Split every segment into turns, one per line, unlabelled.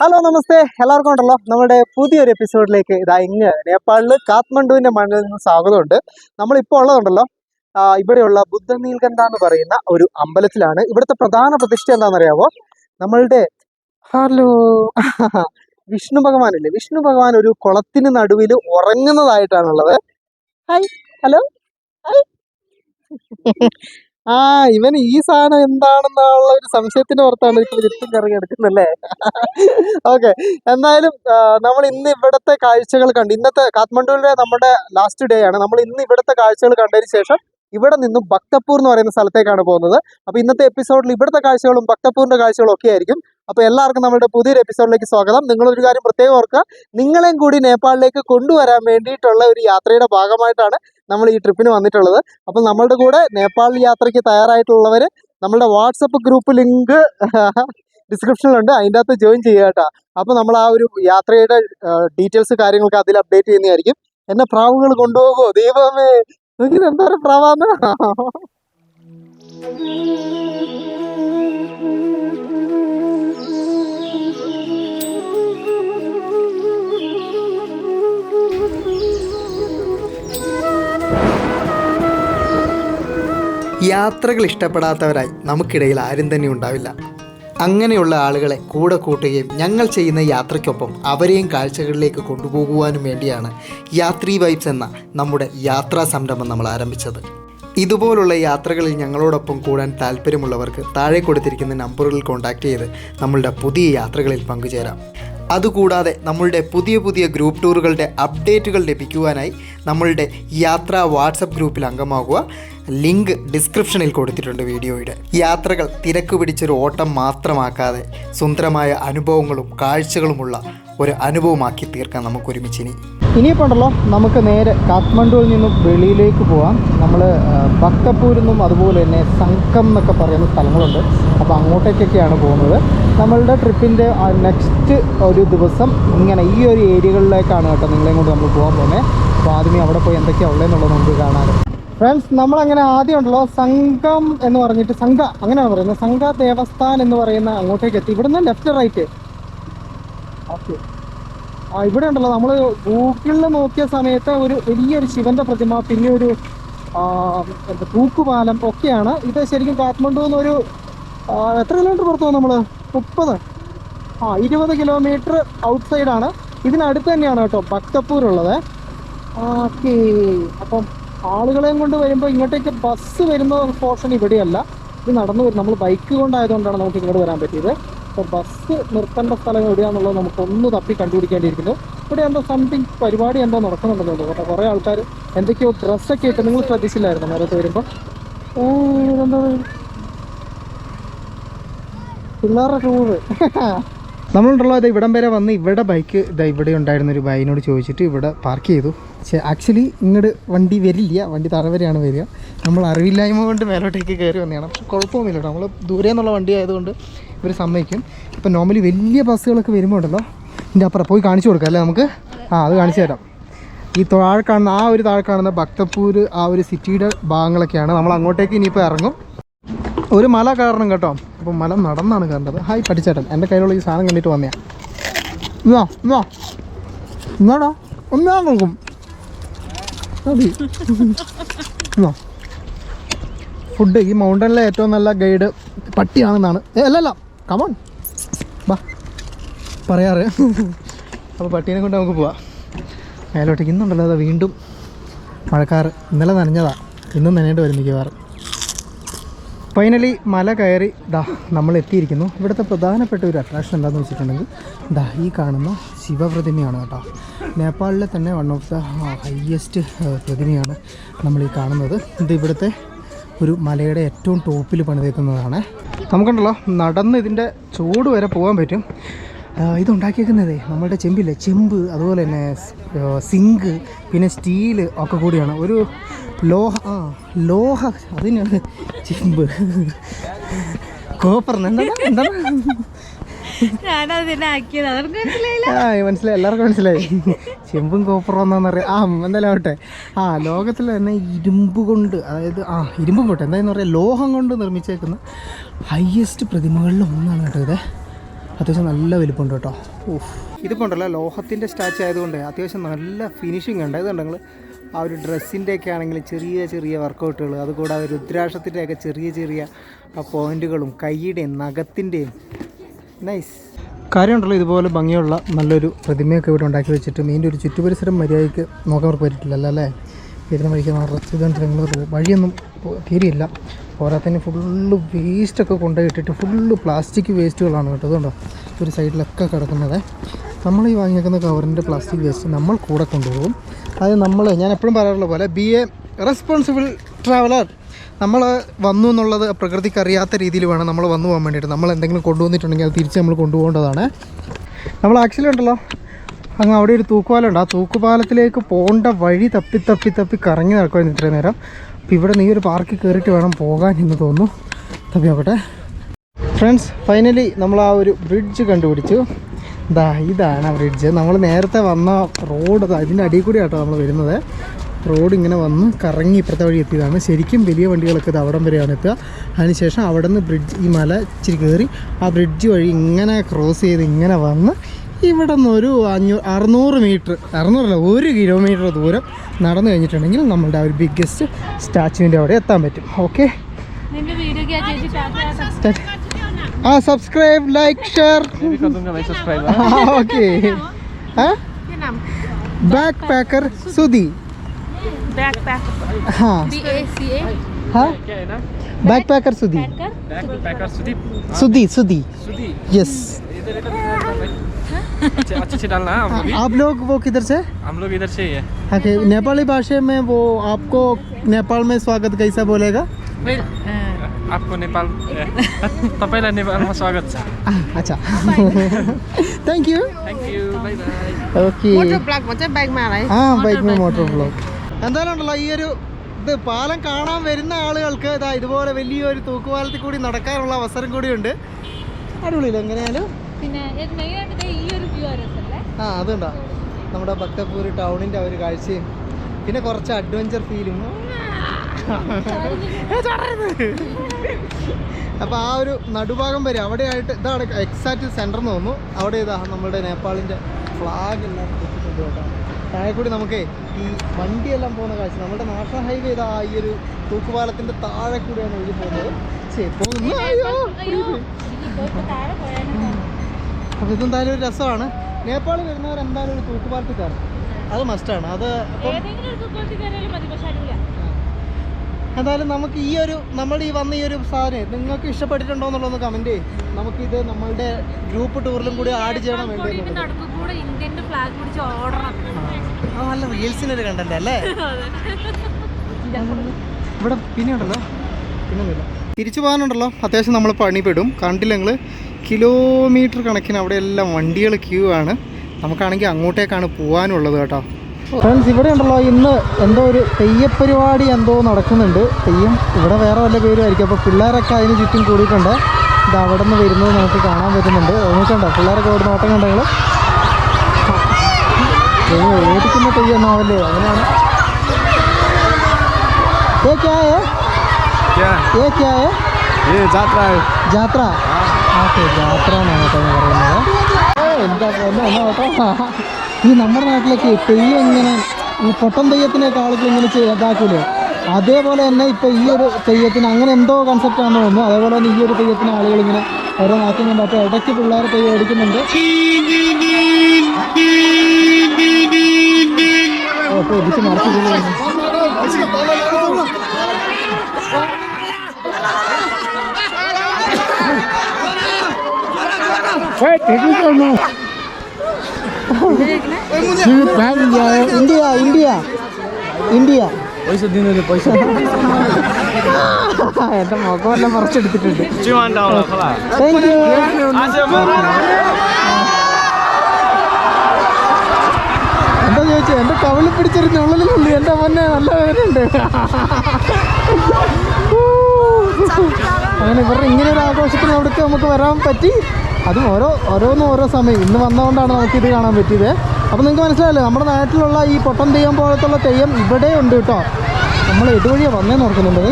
Hello നമസ്തേ. എല്ലാവർക്കും ഉണ്ടല്ലോ. നമ്മുടെ പുതിയൊരു എപ്പിസോഡിലേക്ക് ഇതാ ഇങ്ങ് നേപ്പാളിൽ കാത്മണ്ഡുവിന്റെ മണ്ണിൽ നിന്ന് സ്വാഗതമുണ്ട്. നമ്മളിപ്പോൾ ഉള്ളതുണ്ടല്ലോ. ഇവിടെയുള്ള ബുദ്ധ നീൽകണ്ഠ എന്ന് പറയുന്ന ഒരു അമ്പലത്തിലാണ്. ഇവിടുത്തെ പ്രധാന പ്രതിഷ്ഠ എന്താണെന്നറിയാമോ നമ്മളുടെ ഹലോ വിഷ്ണു ഭഗവാനില്ലേ? വിഷ്ണു ഭഗവാൻ ഒരു കുളത്തിന് നടുവിൽ ഉറങ്ങുന്നതായിട്ടാണുള്ളത്. ഹായ് ഹലോ ആ ഇവൻ ഈ സാധനം എന്താണെന്നുള്ള ഒരു സംശയത്തിന്റെ പുറത്താണ് ഇപ്പൊ ചുറ്റും കറങ്ങി എടുക്കുന്നല്ലേ ഓക്കെ എന്തായാലും നമ്മൾ ഇന്ന് ഇവിടുത്തെ കാഴ്ചകൾ കണ്ട് ഇന്നത്തെ കാത്മണ്ഡുവിലെ നമ്മുടെ ലാസ്റ്റ് ഡേ ആണ്. നമ്മൾ ഇന്ന് ഇവിടുത്തെ കാഴ്ചകൾ കണ്ടതിന് ശേഷം ഇവിടെ നിന്നും ഭക്തപൂർ എന്ന് പറയുന്ന സ്ഥലത്തേക്കാണ് പോകുന്നത്. അപ്പൊ ഇന്നത്തെ എപ്പിസോഡിൽ ഇവിടുത്തെ കാഴ്ചകളും ഭക്തപൂറിന്റെ കാഴ്ചകളും ഒക്കെ ആയിരിക്കും. അപ്പൊ എല്ലാവർക്കും നമ്മുടെ പുതിയൊരു എപ്പിസോഡിലേക്ക് സ്വാഗതം. നിങ്ങളൊരു കാര്യം പ്രത്യേകം ഓർക്കുക. നിങ്ങളെയും കൂടി നേപ്പാളിലേക്ക് കൊണ്ടുവരാൻ വേണ്ടിയിട്ടുള്ള ഒരു യാത്രയുടെ ഭാഗമായിട്ടാണ് നമ്മൾ ഈ ട്രിപ്പിന് വന്നിട്ടുള്ളത്. അപ്പോൾ നമ്മളുടെ കൂടെ നേപ്പാൾ യാത്രയ്ക്ക് തയ്യാറായിട്ടുള്ളവർ നമ്മളുടെ വാട്സപ്പ് ഗ്രൂപ്പ് ലിങ്ക് ഡിസ്ക്രിപ്ഷനിലുണ്ട്. അതിന്റെ അകത്ത് ജോയിൻ ചെയ്യുക കേട്ടോ. അപ്പോൾ നമ്മൾ ആ ഒരു യാത്രയുടെ ഡീറ്റെയിൽസ് കാര്യങ്ങളൊക്കെ അതിൽ അപ്ഡേറ്റ് ചെയ്യുന്നതായിരിക്കും. എന്നെ പ്രാവുകൾ കൊണ്ടുപോകുമോ ദൈവമേ നോക്കി എന്താ പ്രാവാന്ന്?
യാത്രകൾ ഇഷ്ടപ്പെടാത്തവരായി നമുക്കിടയിൽ ആരും തന്നെ ഉണ്ടാവില്ല. അങ്ങനെയുള്ള ആളുകളെ കൂടെ കൂട്ടുകയും ഞങ്ങൾ ചെയ്യുന്ന യാത്രയ്ക്കൊപ്പം അവരെയും കാഴ്ചകളിലേക്ക് കൊണ്ടുപോകുവാനും വേണ്ടിയാണ് യാത്രി വൈബ്സ് എന്ന നമ്മുടെ യാത്രാ സംരംഭം നമ്മൾ ആരംഭിച്ചത്. ഇതുപോലുള്ള യാത്രകളിൽ ഞങ്ങളോടൊപ്പം കൂടാൻ താല്പര്യമുള്ളവർക്ക് താഴെ കൊടുത്തിരിക്കുന്ന നമ്പറുകളിൽ കോൺടാക്റ്റ് ചെയ്ത് നമ്മളുടെ പുതിയ യാത്രകളിൽ പങ്കുചേരാം. അതുകൂടാതെ നമ്മളുടെ പുതിയ പുതിയ ഗ്രൂപ്പ് ടൂറുകളുടെ അപ്ഡേറ്റുകൾ ലഭിക്കുവാനായി നമ്മളുടെ യാത്രാ വാട്സപ്പ് ഗ്രൂപ്പിൽ അംഗമാകുക ലിങ്ക് ഡിസ്ക്രിപ്ഷനിൽ കൊടുത്തിട്ടുണ്ട് വീഡിയോയുടെ. യാത്രകൾ തിരക്ക് പിടിച്ചൊരു ഓട്ടം മാത്രമാക്കാതെ സുന്ദരമായ അനുഭവങ്ങളും കാഴ്ചകളുമുള്ള ഒരു അനുഭവമാക്കി തീർക്കാൻ നമുക്ക് ഒരുമിച്ചിനി
ഇനിയിപ്പോൾ ഉണ്ടല്ലോ നമുക്ക് നേരെ കാഠ്മണ്ഡുവിൽ നിന്നും വെളിയിലേക്ക് പോകാം നമ്മൾ ഭക്തപൂരിൽ നിന്നും അതുപോലെ തന്നെ സംഘം എന്നൊക്കെ പറയുന്ന സ്ഥലങ്ങളുണ്ട്. അപ്പോൾ അങ്ങോട്ടേക്കൊക്കെയാണ് പോകുന്നത്. നമ്മളുടെ ട്രിപ്പിന്റെ നെക്സ്റ്റ് ഒരു ദിവസം ഇങ്ങനെ ഈ ഒരു ഏരിയകളിലേക്കാണ് കേട്ടോ നിങ്ങളെയും കൊണ്ട് നമ്മൾ പോകാൻ പോകുന്നത്. അപ്പോൾ ആദ്യമേ അവിടെ പോയി എന്തൊക്കെയാണ് ഉള്ളതെന്നുള്ളത് നമുക്ക് കാണാൻ ഫ്രണ്ട്സ് നമ്മളങ്ങനെ ആദ്യം ഉണ്ടല്ലോ സംഘം എന്ന് പറഞ്ഞിട്ട് സംഘ അങ്ങനെയാണ് പറയുന്നത്. സംഘ ദേവസ്ഥാൻ എന്ന് പറയുന്ന അങ്ങോട്ടേക്ക് എത്തി. ഇവിടുന്ന് ലെഫ്റ്റ് റൈറ്റ് ഓക്കെ ആ ഇവിടെ ഉണ്ടല്ലോ നമ്മൾ ഗൂഗിളിൽ നോക്കിയ സമയത്ത് ഒരു വലിയൊരു ശിവന്റെ പ്രതിമ പിന്നെ ഒരു എന്താ തൂക്കുപാലം ഒക്കെയാണ്. ഇത് ശരിക്കും കാഠ്മണ്ഡു എന്നൊരു ആ, എത്ര കിലോമീറ്റർ പുറത്തു നമ്മൾ മുപ്പത്? ആ ഇരുപത് കിലോമീറ്റർ ഔട്ട് സൈഡാണ് ഇതിനടുത്ത് തന്നെയാണ് കേട്ടോ ഭക്തപ്പൂർ ഉള്ളത് ഓക്കെ അപ്പം ആളുകളെയും കൊണ്ട് വരുമ്പോൾ ഇങ്ങോട്ടേക്ക് ബസ് വരുന്ന പോർഷൻ ഇവിടെയല്ല. ഇത് നടന്നു വരും. നമ്മൾ ബൈക്ക് കൊണ്ടായതുകൊണ്ടാണ് നമുക്ക് ഇങ്ങോട്ട് വരാൻ പറ്റിയത്. അപ്പോൾ ബസ് നിർത്തേണ്ട സ്ഥലം എവിടെയാണെന്നുള്ളത് നമുക്ക് ഒന്ന് തപ്പി കണ്ടുപിടിക്കേണ്ടിയിരിക്കുന്നു. ഇവിടെ എന്തോ സംതിങ് പരിപാടി എന്തോ നടക്കുന്നുണ്ടെന്ന് തോന്നുന്നു കേട്ടോ. കുറേ ആൾക്കാർ എന്തൊക്കെയോ ഡ്രസ്സൊക്കെ ഇട്ട് നിങ്ങൾ ശ്രദ്ധിച്ചില്ലായിരുന്നു നേരത്തെ വരുമ്പോൾ ഇതെന്താ? പിള്ളേരുടെ ടൂറ് നമ്മളുണ്ടല്ലോ അത് ഇവിടം വരെ വന്ന് ഇവിടെ ബൈക്ക് ഇതാ ഇവിടെ ഉണ്ടായിരുന്ന ഒരു ബൈനോട് ചോദിച്ചിട്ട് ഇവിടെ പാർക്ക് ചെയ്തു. പക്ഷേ ആക്ച്വലി ഇങ്ങോട്ട് വണ്ടി വരില്ല വണ്ടി താഴെ വരെയാണ് വരിക. നമ്മൾ അറിവില്ലായ്മ കൊണ്ട് മേലോട്ടേക്ക് കയറി വന്നതാണ്. പക്ഷെ കുഴപ്പമൊന്നുമില്ല നമ്മൾ ദൂരെ നിന്നുള്ള വണ്ടി ആയതുകൊണ്ട് ഇവർ സമ്മതിക്കും. ഇപ്പം നോർമലി വലിയ ബസ്സുകളൊക്കെ വരുമ്പോൾ ഉണ്ടല്ലോ ഇതിന്റെ അപ്പുറം പോയി കാണിച്ചു കൊടുക്കാം അല്ലേ നമുക്ക്? ആ അത് കാണിച്ചു തരാം. ഈ താഴെ കാണുന്ന ആ ഒരു താഴെ കാണുന്ന ഭക്തപൂർ ആ ഒരു സിറ്റിയുടെ ഭാഗങ്ങളൊക്കെയാണ്. നമ്മൾ അങ്ങോട്ടേക്ക് ഇനിയിപ്പോൾ ഇറങ്ങും. ഒരു മല കയറണം കേട്ടോ. അപ്പോൾ മല നടന്നാണ് കയറേണ്ടത്. ഹായ് പഠിച്ചേട്ടൻ എന്റെ കയ്യിലുള്ള ഈ സാധനം കണ്ടിട്ട് വന്നയാ. ഇന്നോ ഇന്നോ ഇന്നോടാ ഒന്നാ മതി. ഇന്നോ ഫുഡ് ഈ മൗണ്ടനിലെ ഏറ്റവും നല്ല ഗൈഡ് പട്ടിയാണെന്നാണ്. അല്ലല്ല കമോൺ ബാ പറയാറ്. അപ്പോൾ പട്ടീനെ കൊണ്ട് നമുക്ക് പോവാം. മേലോട്ടേക്ക് ഇന്നുണ്ടല്ലോ അതാ വീണ്ടും മഴക്കാറ്. ഇന്നലെ നനഞ്ഞതാ. ഇന്നും നനയേണ്ടി വരും മിക്കവാറും. ഫൈനലി മല കയറി ദാ നമ്മൾ എത്തിയിരിക്കുന്നു ഇവിടുത്തെ പ്രധാനപ്പെട്ട ഒരു അട്രാക്ഷൻ എന്താണെന്ന് വെച്ചിട്ടുണ്ടെങ്കിൽ ദാ ഈ കാണുന്ന ശിവപ്രതിമയാണ് കേട്ടോ. നേപ്പാളിലെ തന്നെ വൺ ഓഫ് ദ ഹയ്യസ്റ്റ് പ്രതിമയാണ് നമ്മൾ ഈ കാണുന്നത്. ഇത് ഇവിടുത്തെ ഒരു മലയുടെ ഏറ്റവും ടോപ്പിൽ പണിതേക്കുന്നതാണ്. നമുക്കുണ്ടല്ലോ നടന്ന് ഇതിന്റെ ചൂട് വരെ പോകാൻ പറ്റും. ഇതുണ്ടാക്കിയേക്കുന്നതേ നമ്മളുടെ ചെമ്പില്ലേ? ചെമ്പ് അതുപോലെ തന്നെ സിങ്ക് പിന്നെ സ്റ്റീൽ ഒക്കെ കൂടിയാണ്. ഒരു ലോഹ ആ ലോഹ അതിനാണ് ചിമ്പ്. കോപ്പർ മനസ്സിലായി എല്ലാവർക്കും മനസ്സിലായി. ചെമ്പും കോപ്പറും ഒന്നാന്ന് പറയാം. ആ എന്തായാലും ആവട്ടെ. ആ ലോകത്തിൽ തന്നെ ഇരുമ്പ് കൊണ്ട് അതായത് ആ ഇരുമ്പും പോട്ടെ എന്തായെന്ന് പറയുക ലോഹം കൊണ്ട് നിർമ്മിച്ചേക്കുന്ന ഹയസ്റ്റ് പ്രതിമകളിൽ ഒന്നാണ് കേട്ടോ ഇത്. അത്യാവശ്യം നല്ല വലിപ്പമുണ്ട് കേട്ടോ. ഓഹ് ഇതിപ്പോൾ ഉണ്ടല്ലോ ലോഹത്തിന്റെ സ്റ്റാച്ചു ആയതുകൊണ്ട് അത്യാവശ്യം നല്ല ഫിനിഷിംഗ് ഉണ്ട്. ഇതുണ്ടെങ്കിൽ നിങ്ങൾ ആ ഒരു ഡ്രസ്സിന്റെയൊക്കെ ആണെങ്കിലും ചെറിയ ചെറിയ വർക്കൗട്ടുകൾ അതുകൂടാതെ രുദ്രാക്ഷത്തിന്റെയൊക്കെ ചെറിയ ചെറിയ പോയിന്റുകളും കൈയുടെയും നഖത്തിന്റെയും. നൈസ് കാര്യമുണ്ടല്ലോ ഇതുപോലെ ഭംഗിയുള്ള നല്ലൊരു പ്രതിമയൊക്കെ ഇവിടെ ഉണ്ടാക്കി വെച്ചിട്ടും ഇതിന്റെ ഒരു ചുറ്റുപരിസരം മര്യാദയ്ക്ക് നോക്കാൻ അവർക്ക് പറ്റിയിട്ടില്ലല്ലോ അല്ലേ? വരുന്ന വഴിക്ക് നിറച്ച് നിങ്ങൾ വഴിയൊന്നും തീരെയില്ല പോരാത്തതിന് ഫുള്ള് വേസ്റ്റൊക്കെ കൊണ്ടുപോയി ഇട്ടിട്ട് ഫുള്ള് പ്ലാസ്റ്റിക് വേസ്റ്റുകളാണ് കേട്ടോ. അതുകൊണ്ടോ ഒരു സൈഡിലൊക്കെ കിടക്കുന്നത്. നമ്മൾ ഈ വാങ്ങിയേക്കുന്ന കവറിന്റെ പ്ലാസ്റ്റിക് വേസ്റ്റ് നമ്മൾ കൂടെ കൊണ്ടുപോകും. അത് നമ്മൾ ഞാൻ എപ്പോഴും പറയാറുള്ള പോലെ ബി എ റെസ്പോൺസിബിൾ ട്രാവലർ നമ്മൾ വന്നു എന്നുള്ളത് പ്രകൃതിക്ക് അറിയാത്ത രീതിയിൽ വേണം നമ്മൾ വന്നു പോകാൻ വേണ്ടിയിട്ട്. നമ്മൾ എന്തെങ്കിലും കൊണ്ടുവന്നിട്ടുണ്ടെങ്കിൽ അത് തിരിച്ച് നമ്മൾ കൊണ്ടുപോകേണ്ടതാണ്. നമ്മൾ ആക്ച്വലി ഉണ്ടല്ലോ. അങ്ങ് അവിടെ ഒരു തൂക്കുപാലമുണ്ട് ആ തൂക്കുപാലത്തിലേക്ക് പോകേണ്ട വഴി തപ്പി തപ്പി തപ്പി കറങ്ങി നടക്കുമായിരുന്നു ഇത്രയും നേരം. അപ്പോൾ ഇവിടെ നീ ഒരു പാർക്കിൽ കയറിയിട്ട് വേണം പോകാൻ എന്ന് തോന്നുന്നു. തപ്പി നോക്കട്ടെ. ഫ്രണ്ട്സ് ഫൈനലി നമ്മൾ ആ ഒരു ബ്രിഡ്ജ് കണ്ടുപിടിച്ചു. ഇതാ ഇതാണ് ബ്രിഡ്ജ് നമ്മൾ നേരത്തെ വന്ന റോഡ് ഇതിന്റെ അടിയിൽ കൂടി ആട്ടോ നമ്മൾ വരുന്നത്. റോഡ് ഇങ്ങനെ വന്ന് കറങ്ങി ഇപ്പുറത്തെ വഴി എത്തിയതാണ്. ശരിക്കും വലിയ വണ്ടികളൊക്കെ ഇത് അവിടം വരെയാണ് എത്തുക. അതിനുശേഷം അവിടെ നിന്ന് ബ്രിഡ്ജ് ഈ മല ഇച്ചിരി കയറി ആ ബ്രിഡ്ജ് വഴി ഇങ്ങനെ ക്രോസ് ചെയ്ത് ഇങ്ങനെ വന്ന് ഇവിടെ നിന്നൊരു അഞ്ഞൂ അറുന്നൂറ് മീറ്റർ അറുന്നൂറല്ല ഒരു കിലോമീറ്റർ ദൂരം നടന്നു കഴിഞ്ഞിട്ടുണ്ടെങ്കിൽ നമ്മളുടെ ആ ഒരു ബിഗ്ഗസ്റ്റ് സ്റ്റാച്യുവിന്റെ അവിടെ എത്താൻ പറ്റും. ഓക്കെ ആ subscribe like share okay backpacker Sudhi backpacker
Sudhi Sudhi
Sudhi
yes ए
हाँ बैक पैकर सुधी
पैकर
सुधी सुधी यस
अच्छे अच्छे से डालना है हम लोग भी
आप लोग वो किधर से
हम लोग इधर से ही है
ओके नेपाली भाषा में वो आपको नेपाल में स्वागत कैसा बोलेगा
आपको नेपाल तपाईँलाई नेपालमा स्वागत छ
आ, अच्छा thank you
thank you bye bye
okay
blog में बैग में आ रहा है
ആ ബൈക്ക് മേ മോട്ടോർ ബ്ലോക്ക് എന്തായാലും ഉണ്ടല്ലോ ഈ ഒരു ഇത് പാലം കാണാൻ വരുന്ന ആളുകൾക്ക് ഇതാ ഇതുപോലെ വലിയൊരു തൂക്കുപാലത്തിൽ കൂടി നടക്കാനുള്ള അവസരം കൂടിയുണ്ട് അടിപൊളിയില്ല എങ്ങനെയാലും
പിന്നെ മെയിനായിട്ട് ഈ ഒരു വ്യൂ രസമല്ലേ
ആ അതുണ്ടോ. നമ്മുടെ ഭക്തപൂർ ടൗണിന്റെ ഒരു കാഴ്ചയും പിന്നെ കുറച്ച് അഡ്വഞ്ചർ ഫീലും അപ്പോൾ ആ ഒരു നടുഭാഗം വരെ അവിടെയായിട്ട് ഇതാണ് എക്സാക്റ്റ് സെന്റർ എന്ന് തോന്നുന്നു. അവിടെ ഇതാ നമ്മുടെ നേപ്പാളിന്റെ ഫ്ലാഗ് എല്ലാം വെച്ചിട്ടുണ്ട് കേട്ടോ താഴെ കൂടി നമുക്കേ ഈ വണ്ടിയെല്ലാം പോകുന്ന കാഴ്ച. നമ്മുടെ നാഷണൽ ഹൈവേ ഇതാ ഈ ഒരു തൂക്കുപാലത്തിന്റെ താഴെ കൂടിയാണ് ഒഴുകി പോകുന്നത്. ശരി പോകുന്നു. അയ്യോ
അയ്യോ ഇനിയിപ്പോ താഴെ പോയാലും
അപ്പോൾ ഇതെന്തായാലും ഒരു രസമാണ്. നേപ്പാളിൽ വരുന്നവർ എന്തായാലും ഒരു കയറും അത് മസ്റ്റാണ് അത് എന്തായാലും നമുക്ക് ഈ ഒരു നമ്മൾ ഈ വന്ന ഈ ഒരു സാധനം നിങ്ങൾക്ക് ഇഷ്ടപ്പെട്ടിട്ടുണ്ടോ എന്നുള്ളതൊന്ന് കമന്റ് ചെയ്യും. നമുക്കിത് നമ്മളുടെ ഗ്രൂപ്പ് ടൂറിലും കൂടി ആഡ് ചെയ്യണം വേണ്ടി ആ. നല്ല റീൽസിനൊരു കണ്ടല്ലേ അല്ലേ? ഇവിടെ പിന്നെ ഉണ്ടല്ലോ പിന്നൊന്നുമില്ല തിരിച്ചു പോകാനുണ്ടല്ലോ. അത്യാവശ്യം നമ്മൾ പണിപ്പെടും. കണ്ടില്ല ഞങ്ങൾ കിലോമീറ്റർ കണക്കിന് അവിടെ എല്ലാം വണ്ടികൾ ക്യൂ ആണ്. നമുക്കാണെങ്കിൽ അങ്ങോട്ടേക്കാണ് പോകാനുള്ളത് കേട്ടോ. ഫ്രണ്ട്സ് ഇവിടെ ഉണ്ടല്ലോ ഇന്ന് എന്തോ ഒരു തെയ്യപ്പരിപാടി എന്തോ നടക്കുന്നുണ്ട്. തെയ്യം ഇവിടെ വേറെ വല്ല പേരുമായിരിക്കും. അപ്പോൾ പിള്ളേരൊക്കെ അതിന് ചുറ്റും കൂടിയിട്ടുണ്ട്. ഇത് അവിടെ നിന്ന് വരുന്നത് നമുക്ക് കാണാൻ പറ്റുന്നുണ്ട്. നോക്കണ്ട പിള്ളേരൊക്കെ ഇവിടെ നോട്ടം കണ്ടെങ്കിൽ ഓടിക്കുന്ന തെയ്യൊന്നാവല്ലേ അങ്ങനെയാണ്. ये क्या है
क्या
ये क्या है
ए जात्रा है
ജാത്ര ഓക്കെ ജാത്ര എന്നാണ് കേട്ടോ ഞാൻ പറയുന്നത് ഓ, എന്താ പൊന്നോ, എന്നാ കേട്ടോ ഈ നമ്മുടെ നാട്ടിലേക്ക് തെയ്യം ഇങ്ങനെ ഈ പൊട്ടൻ തെയ്യത്തിനൊക്കെ ആളുകൾ ഇങ്ങനെ ചെയ്ത് ഇതാക്കൂലേ അതേപോലെ തന്നെ ഇപ്പൊ ഈ ഒരു തെയ്യത്തിന് അങ്ങനെ എന്തോ കൺസെപ്റ്റ് ആണെന്ന് തോന്നുന്നു അതേപോലെ തന്നെ ഈ ഒരു തെയ്യത്തിന് ആളുകൾ ഇങ്ങനെ ഓരോ നാക്കുന്നുണ്ട് അപ്പോൾ ഇടയ്ക്ക് പിള്ളേർ തെയ്യം ഓടിക്കുന്നുണ്ട് ഓക്കെ ഇടിച്ച് മറച്ചു ഇന്ത്യ ഇന്ത്യ ഇന്ത്യ
പൈസ
എന്റെ മുഖമെല്ലാം പറിച്ചെടുത്തിട്ടുണ്ട് എന്താ ചോദിച്ചു എന്റെ കവിളിൽ പിടിച്ചിരുന്ന ഉള്ളിൽ നല്ല വേദനയുണ്ട് അങ്ങനെ ഇവരുടെ ഇങ്ങനെ ഒരു ആഘോഷത്തിന് അവിടേക്ക് നമുക്ക് വരാൻ പറ്റി. അതും ഓരോ ഓരോന്നും ഓരോ സമയം. ഇന്ന് വന്നതുകൊണ്ടാണ് നമുക്ക് ഇത് കാണാൻ പറ്റിയത്. അപ്പോൾ നിങ്ങൾക്ക് മനസ്സിലായല്ലോ നമ്മുടെ നാട്ടിലുള്ള ഈ പൊട്ടൻ തെയ്യം പോലത്തുള്ള തെയ്യം ഇവിടെ ഉണ്ട് കേട്ടോ. നമ്മൾ ഇതുവഴിയാണ് വന്നേന്ന് ഓർക്കുന്നുണ്ട്.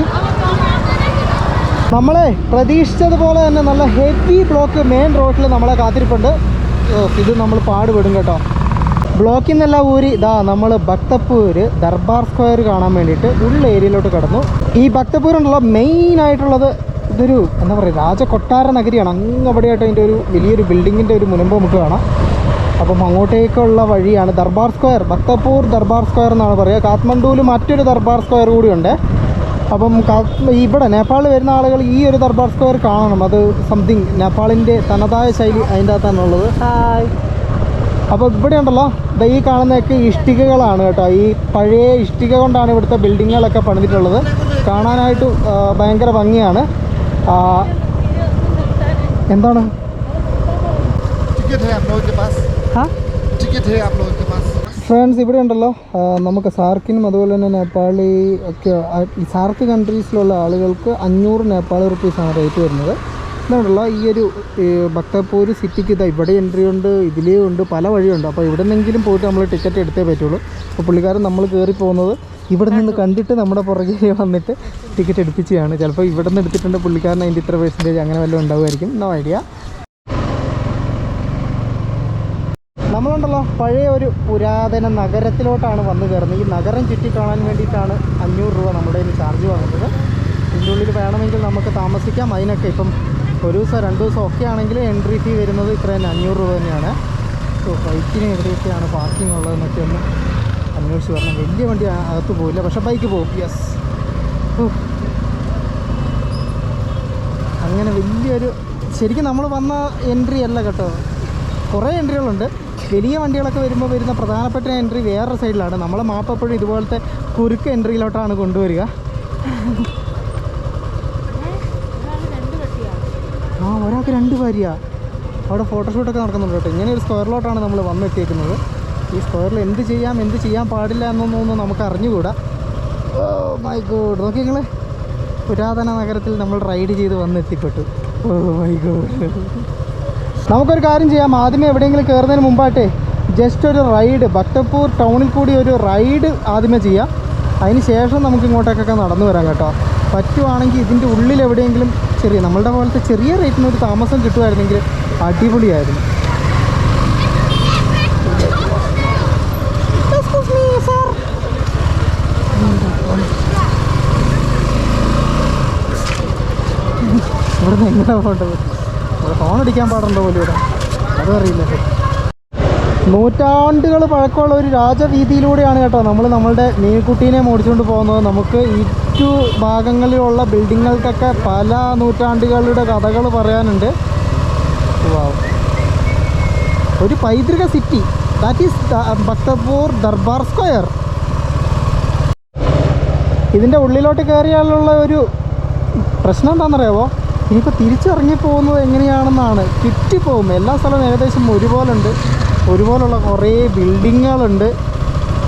നമ്മളെ പ്രതീക്ഷിച്ചതുപോലെ തന്നെ നല്ല ഹെവി ബ്ലോക്ക് മെയിൻ റോഡിൽ നമ്മളെ കാത്തിരിപ്പുണ്ട്. ഇത് നമ്മൾ പാടുപെടും കേട്ടോ. ബ്ലോക്കിൽ നിന്നല്ല ഊരി ഇതാ നമ്മൾ ഭക്തപ്പൂര് ദർബാർ സ്ക്വയർ കാണാൻ വേണ്ടിയിട്ട് ഉള്ള ഏരിയയിലോട്ട് കടന്നു. ഈ ഭക്തപ്പൂരുള്ള മെയിൻ ആയിട്ടുള്ളത് ഇതൊരു എന്താ പറയുക രാജകൊട്ടാര നഗരിയാണ്. അങ്ങ് അവിടെയായിട്ട് അതിന്റെ ഒരു വലിയൊരു ബിൽഡിങ്ങിന്റെ ഒരു മുനമ്പ് നമുക്ക് കാണാം. അപ്പം അങ്ങോട്ടേക്കുള്ള വഴിയാണ് ദർബാർ സ്ക്വയർ. ഭക്തപൂർ ദർബാർ സ്ക്വയർ എന്നാണ് പറയുക. കാത്മണ്ഡുവിൽ മറ്റൊരു ദർബാർ സ്ക്വയർ കൂടിയുണ്ട്. അപ്പം ഇവിടെ നേപ്പാളിൽ വരുന്ന ആളുകൾ ഈ ഒരു ദർബാർ സ്ക്വയർ കാണണം. അത് സംതിങ് നേപ്പാളിന്റെ തനതായ ശൈലി അതിന്റെ അകത്താണുള്ളത്. ഹായ്. അപ്പോൾ ഇവിടെ ഉണ്ടല്ലോ ദാ ഈ കാണുന്നതൊക്കെ ഇഷ്ടികകളാണ് കേട്ടോ. ഈ പഴയ ഇഷ്ടിക കൊണ്ടാണ് ഇവിടുത്തെ ബിൽഡിങ്ങുകളൊക്കെ പണിതിട്ടുള്ളത്. കാണാനായിട്ട് ഭയങ്കര ഭംഗിയാണ്. എന്താണ്? ഫ്രണ്ട്സ് ഇവിടെ ഉണ്ടല്ലോ. നമുക്ക് സാർക്കിനും അതുപോലെ തന്നെ നേപ്പാളി ഒക്കെ സാർക്ക് കൺട്രീസിലുള്ള ആളുകൾക്ക് അഞ്ഞൂറ് നേപ്പാളി റുപ്പീസാണ് റേറ്റ് വരുന്നത്. ഇതാണല്ലോ ഈ ഒരു ഭക്തപൂര് സിറ്റിക്ക് ഇതാ ഇവിടെ എൻട്രി ഉണ്ട് ഇതിലേ ഉണ്ട് പല വഴിയുണ്ട്. അപ്പോൾ ഇവിടെ നിന്നെങ്കിലും പോയിട്ട് നമ്മൾ ടിക്കറ്റ് എടുത്തേ പറ്റുള്ളൂ. അപ്പോൾ പുള്ളിക്കാരൻ നമ്മൾ കയറി പോകുന്നത് ഇവിടെ നിന്ന് കണ്ടിട്ട് നമ്മുടെ പുറകെ വന്നിട്ട് ടിക്കറ്റ് എടുപ്പിച്ചതാണ്. ചിലപ്പോൾ ഇവിടെ നിന്ന് എടുത്തിട്ടുണ്ട് പുള്ളിക്കാരൻ അതിന്റെ ഇത്ര പെർസെന്റേജ് അങ്ങനെ വല്ലതും ഉണ്ടാവുമായിരിക്കും. നോ ഐഡിയ നമ്മളുണ്ടല്ലോ പഴയ ഒരു പുരാതന നഗരത്തിലോട്ടാണ് വന്നു കയറുന്നത്. ഈ നഗരം ചുറ്റി കാണാൻ വേണ്ടിയിട്ടാണ് അഞ്ഞൂറ് രൂപ നമ്മുടെ കയ്യിൽ ചാർജ് വാങ്ങുന്നത് ഇതിന്റെ ഉള്ളിൽ വേണമെങ്കിൽ നമുക്ക് താമസിക്കാം. അതിനൊക്കെ ഇപ്പം ഒരു ദിവസം രണ്ട് ദിവസം ഒക്കെ ആണെങ്കിൽ എൻട്രി ഫീ വരുന്നത് ഇത്ര തന്നെ അഞ്ഞൂറ് രൂപ തന്നെയാണ്. സോ ബൈക്കിന് എവിടെയൊക്കെയാണ് പാർക്കിംഗ് ഉള്ളതെന്നൊക്കെ ഒന്ന് അന്വേഷിച്ച് വരണം. വലിയ വണ്ടി അകത്ത് പോവില്ല. പക്ഷെ ബൈക്ക് പോകും യെസ് അങ്ങനെ വലിയൊരു ശരിക്കും നമ്മൾ വന്ന എൻട്രി അല്ല കേട്ടോ. കുറേ എൻട്രികളുണ്ട് വലിയ വണ്ടികളൊക്കെ വരുമ്പോൾ വരുന്ന പ്രധാനപ്പെട്ട എൻട്രി വേറെ സൈഡിലാണ് നമ്മൾ മാപ്പ് എപ്പോഴും ഇതുപോലത്തെ കുരുക്ക് എൻട്രിയിലോട്ടാണ് കൊണ്ടുവരിക. ആ ഒരാൾക്ക് രണ്ട് ഭാര്യ അവിടെ ഫോട്ടോഷൂട്ടൊക്കെ നടക്കുന്നുണ്ട് കേട്ടോ. ഇങ്ങനെ ഒരു സ്ക്വയറിലോട്ടാണ് നമ്മൾ വന്നെത്തിയേക്കുന്നത്. ഈ സ്ക്വയറിൽ എന്ത് ചെയ്യാം എന്ത് ചെയ്യാൻ പാടില്ല എന്നൊന്നും നമുക്ക് അറിഞ്ഞുകൂടാ. മൈ ഗോഡ് നോക്കി നിങ്ങൾ പുരാതന നഗരത്തിൽ നമ്മൾ റൈഡ് ചെയ്ത് വന്നെത്തിപ്പെട്ടു. ഓ മൈ ഗോഡ് നമുക്കൊരു കാര്യം ചെയ്യാം. ആദ്യമേ എവിടെയെങ്കിലും കയറുന്നതിന് മുമ്പായിട്ടേ ജസ്റ്റ് ഒരു റൈഡ് ഭക്തപ്പൂർ ടൗണിൽ കൂടി ഒരു റൈഡ് ആദ്യമേ ചെയ്യാം. അതിന് ശേഷം നമുക്ക് ഇങ്ങോട്ടേക്കൊക്കെ നടന്നു വരാം കേട്ടോ. പറ്റുവാണെങ്കിൽ ഇതിന്റെ ഉള്ളിൽ എവിടെയെങ്കിലും ചെറിയ നമ്മളുടെ പോലത്തെ ചെറിയ റേറ്റിന് ഒരു താമസം കിട്ടുമായിരുന്നെങ്കിൽ അടിപൊളിയായിരുന്നു. ഇവിടെ എങ്ങനെ പോകേണ്ടത്? ഇവിടെ ഫോൺ അടിക്കാൻ പാടുണ്ടോ പോലും ഇവിടെ? അതും അറിയില്ല. നൂറ്റാണ്ടുകൾ പഴക്കമുള്ള ഒരു രാജവീതിയിലൂടെയാണ് കേട്ടോ നമ്മൾ നമ്മളുടെ മീൻകുട്ടീനെ മോടിച്ചുകൊണ്ട് പോകുന്നത്. നമുക്ക് ഇറ്റു ഭാഗങ്ങളിലുള്ള ബിൽഡിങ്ങുകൾക്കൊക്കെ പല നൂറ്റാണ്ടുകളുടെ കഥകൾ പറയാനുണ്ട്. ഒരു പൈതൃക city. That is Bhaktapur Darbar square. ഇതിന്റെ ഉള്ളിലോട്ട് കയറിയാലുള്ള ഒരു പ്രശ്നം എന്താണെന്നറിയാമോ ഇനിയിപ്പോൾ തിരിച്ചിറങ്ങി പോകുന്നത് എങ്ങനെയാണെന്നാണ് ചുറ്റിപ്പോകും എല്ലാ സ്ഥലവും ഏകദേശം ഒരുപോലുണ്ട്. ഒരുപോലുള്ള കുറേ ബിൽഡിങ്ങുകളുണ്ട്.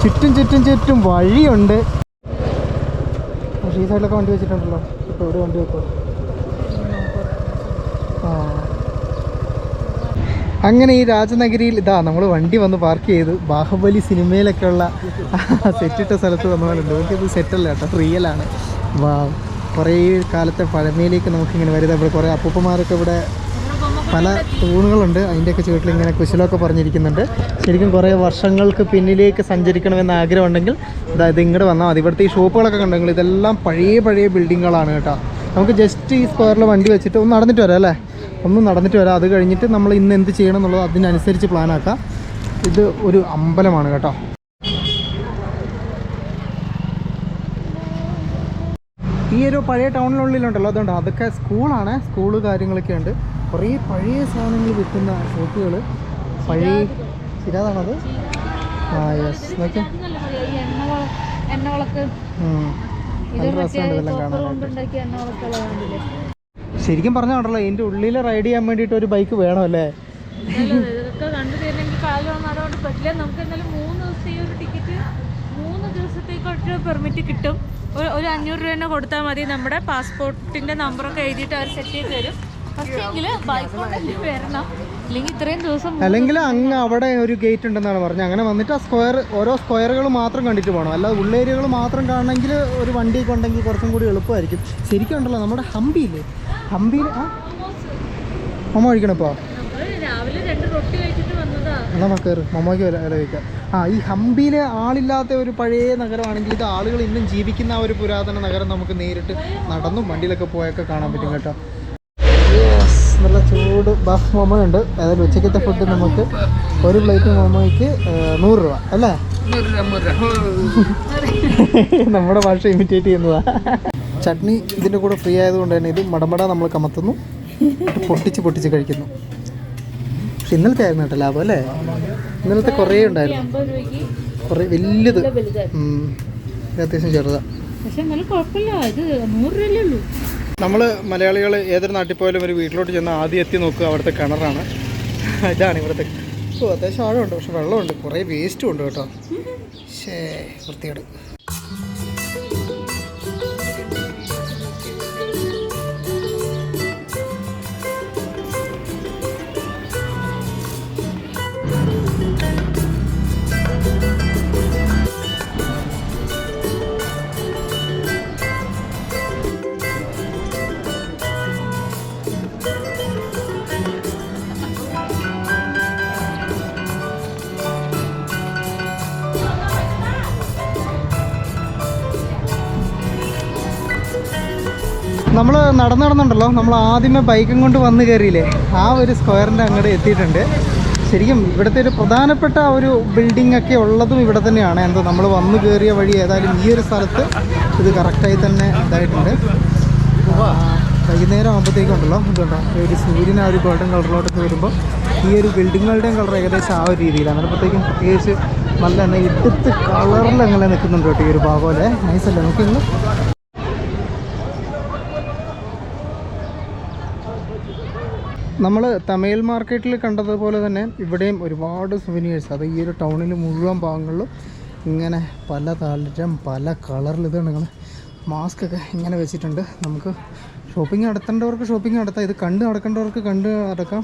ചുറ്റും ചുറ്റും ചുറ്റും വഴിയുണ്ട്. ഈ സൈഡിലൊക്കെ വണ്ടി വെച്ചിട്ടുണ്ടല്ലോ. ഇപ്പോൾ ഇവിടെ വണ്ടി വെക്കോ ആ. അങ്ങനെ ഈ രാജനഗരിയിൽ ഇതാ നമ്മൾ വണ്ടി വന്ന് പാർക്ക് ചെയ്ത് ബാഹുബലി സിനിമയിലൊക്കെ ഉള്ള സെറ്റിട്ട സ്ഥലത്ത് വന്ന ഉണ്ട്. നമുക്കിത് സെറ്റല്ല കേട്ടോ റിയലാണ് വാ. കുറേ കാലത്തെ പഴമയിലേക്ക് നമുക്കിങ്ങനെ വരുന്നത്. ഇവിടെ കുറേ അപ്പൂപ്പന്മാരൊക്കെ ഇവിടെ പല തൂണുകളുണ്ട്. അതിന്റെയൊക്കെ ചുവട്ടിൽ ഇങ്ങനെ കുശലമൊക്കെ പറഞ്ഞിരിക്കുന്നുണ്ട്. ശരിക്കും കുറേ വർഷങ്ങൾക്ക് പിന്നിലേക്ക് സഞ്ചരിക്കണമെന്ന് ആഗ്രഹമുണ്ടെങ്കിൽ അതായത് ഇങ്ങോട്ട് വന്നാൽ മതി. ഇവിടുത്തെ ഈ ഷോപ്പുകളൊക്കെ കണ്ടെങ്കിൽ ഇതെല്ലാം പഴയ പഴയ ബിൽഡിങ്ങുകളാണ് കേട്ടോ. നമുക്ക് ജസ്റ്റ് ഈ സ്ക്വയറിൽ വണ്ടി വെച്ചിട്ട് ഒന്ന് നടന്നിട്ട് വരാം അല്ലേ? ഒന്ന് നടന്നിട്ട് വരാം. അത് കഴിഞ്ഞിട്ട് നമ്മൾ ഇന്ന് എന്ത് ചെയ്യണം എന്നുള്ളത് അതിനനുസരിച്ച് പ്ലാനാക്കാം ഇത് ഒരു അമ്പലമാണ് കേട്ടോ. ഒരു പഴയ ടൗണിനുള്ളിലുണ്ടല്ലോ അതുകൊണ്ട് അതൊക്കെ സ്കൂളാണ് സ്കൂൾ കാര്യങ്ങളൊക്കെ ഉണ്ട്. കുറേ പഴയ സാധനങ്ങൾ വിൽക്കുന്ന ഷോപ്പുകൾ. പഴയ ചിരാതാണത് ആ യെസ് ശരിക്കും പറഞ്ഞാണല്ലോ ഇതിന്റെ ഉള്ളിൽ റൈഡ് ചെയ്യാൻ വേണ്ടിയിട്ട് ഒരു ബൈക്ക് അല്ലേ?
നടകൊണ്ട് പറ്റില്ല. നമുക്ക് മൂന്ന് ദിവസത്തെ ഒരു ടിക്കറ്റ് മൂന്ന് ദിവസത്തേക്ക് പെർമിറ്റ് കിട്ടും. ഒരു അഞ്ഞൂറ് രൂപ തന്നെ കൊടുത്താൽ മതി. നമ്മുടെ പാസ്പോർട്ടിന്റെ നമ്പറൊക്കെ എഴുതിയിട്ട് അവർ സെറ്റ് ചെയ്ത് തരും.
അല്ലെങ്കിൽ അങ്ങ് അവിടെ ഒരു ഗേറ്റ് ഉണ്ടെന്നാണ് പറഞ്ഞത്. അങ്ങനെ വന്നിട്ട് ആ സ്ക്വയർ ഓരോ സ്ക്വയറുകൾ മാത്രം കണ്ടിട്ട് പോകണം. അല്ലാതെ ഉള്ളേരിയകൾ മാത്രം കാണണമെങ്കിൽ ഒരു വണ്ടി ഉണ്ടെങ്കിൽ കുറച്ചും കൂടി എളുപ്പമായിരിക്കും. ശരിക്കും ഉണ്ടല്ലോ നമ്മുടെ ഹംപിയില്ലേ? ഹംപിയിൽ ആ? അമ്മ
നമ്മൾ രാവിലെ രണ്ട് റൊട്ടി കഴിച്ചിട്ട് വന്നതാ
എന്നാ നമുക്ക് കയറും? മമ്മയ്ക്ക് വില വില വയ്ക്കാം ആ ഈ ഹംപിയിലെ ആളില്ലാത്ത ഒരു പഴയ നഗരമാണെങ്കിൽ ഇത് ആളുകൾ ഇന്നും ജീവിക്കുന്ന ആ ഒരു പുരാതന നഗരം നമുക്ക് നേരിട്ട് നടന്നും വണ്ടിയിലൊക്കെ പോയൊക്കെ കാണാൻ പറ്റും കേട്ടോ. നല്ല ചൂട് ബഫ് മോമ ഉണ്ട് അതായത് ഉച്ചക്കത്തെ ഫുഡ് നമുക്ക് ഒരു പ്ലേറ്റ് മൊമയ്ക്ക് നൂറ് രൂപ അല്ലേ? നമ്മുടെ ഭാഷ ഇമിറ്റേറ്റ് ചെയ്യുന്നതാ. ചട്നി ഇതിന്റെ കൂടെ ഫ്രീ ആയതുകൊണ്ട് തന്നെ ഇത് മടമട നമ്മൾ കമത്തുന്നു. പൊട്ടിച്ച് പൊട്ടിച്ച് കഴിക്കുന്നു. ഇന്നലത്തെ ആയിരുന്നു കേട്ടോ ലാഭം അല്ലേ? ഇന്നലത്തെ കുറേ ഉണ്ടായിരുന്നു. കുറേ വലിയത്. അത്യാവശ്യം ചെറുതാ.
പക്ഷെ എന്നാലും കുഴപ്പമില്ല. ഇത് നൂറ് രൂപയല്ലേ ഉള്ളൂ.
നമ്മൾ മലയാളികൾ ഏതൊരു നാട്ടിൽ പോയാലും ഒരു വീട്ടിലോട്ട് ചെന്ന് ആദ്യം എത്തി നോക്കുക അവിടുത്തെ കിണറാണ്. ഇതാണ് ഇവിടുത്തെ. ഓ അത്യാവശ്യം ആഴമുണ്ട്. പക്ഷെ വെള്ളമുണ്ട്. കുറേ വേസ്റ്റും ഉണ്ട് കേട്ടോ. ശേ വൃത്തികേട്. നമ്മൾ നടന്നു നടന്നുണ്ടല്ലോ. നമ്മൾ ആദ്യമേ ബൈക്കും കൊണ്ട് വന്ന് കയറിയില്ലേ? ആ ഒരു സ്ക്വയറിന്റെ അങ്ങോട്ട് എത്തിയിട്ടുണ്ട്. ശരിക്കും ഇവിടുത്തെ ഒരു പ്രധാനപ്പെട്ട ഒരു ബിൽഡിംഗ് ഒക്കെ ഉള്ളതും ഇവിടെ തന്നെയാണ്. എന്തോ നമ്മൾ വന്നു കയറിയ വഴി ഏതായാലും ഈ ഒരു സ്ഥലത്ത് ഇത് കറക്റ്റായി തന്നെ ഇതായിട്ടുണ്ട്. വൈകുന്നേരം ആകുമ്പോഴത്തേക്കുണ്ടല്ലോ ഇതുണ്ടോ? ഒരു സൂര്യൻ ആ ഒരു ഗോൾഡൻ കളറിലോട്ടൊക്കെ വരുമ്പോൾ ഈ ഒരു ബിൽഡിങ്ങുകളുടെയും കളർ ഏകദേശം ആ ഒരു രീതിയിലാണ്. അപ്പോഴത്തേക്കും പ്രത്യേകിച്ച് നല്ല തന്നെ ഇടുത്ത് കളറിൽ അങ്ങനെ നിൽക്കുന്നുണ്ട് കേട്ടോ ഈ ഒരു ഭാഗം അല്ലേ? നൈസല്ലേ നോക്കി നമ്മൾ തമിഴ് മാർക്കറ്റിൽ കണ്ടതുപോലെ തന്നെ ഇവിടെയും ഒരുപാട് സുവനീഴ്സ് അത് ഈ ഒരു ടൗണിൽ മുഴുവൻ ഭാഗങ്ങളിലും ഇങ്ങനെ പല തരം പല കളറിൽ ഇതാണ് നിങ്ങൾ മാസ്ക് ഒക്കെ ഇങ്ങനെ വെച്ചിട്ടുണ്ട്. നമുക്ക് ഷോപ്പിംഗ് നടത്തേണ്ടവർക്ക് ഷോപ്പിംഗ് നടത്താം. ഇത് കണ്ട് നടക്കേണ്ടവർക്ക് കണ്ട് നടക്കാം.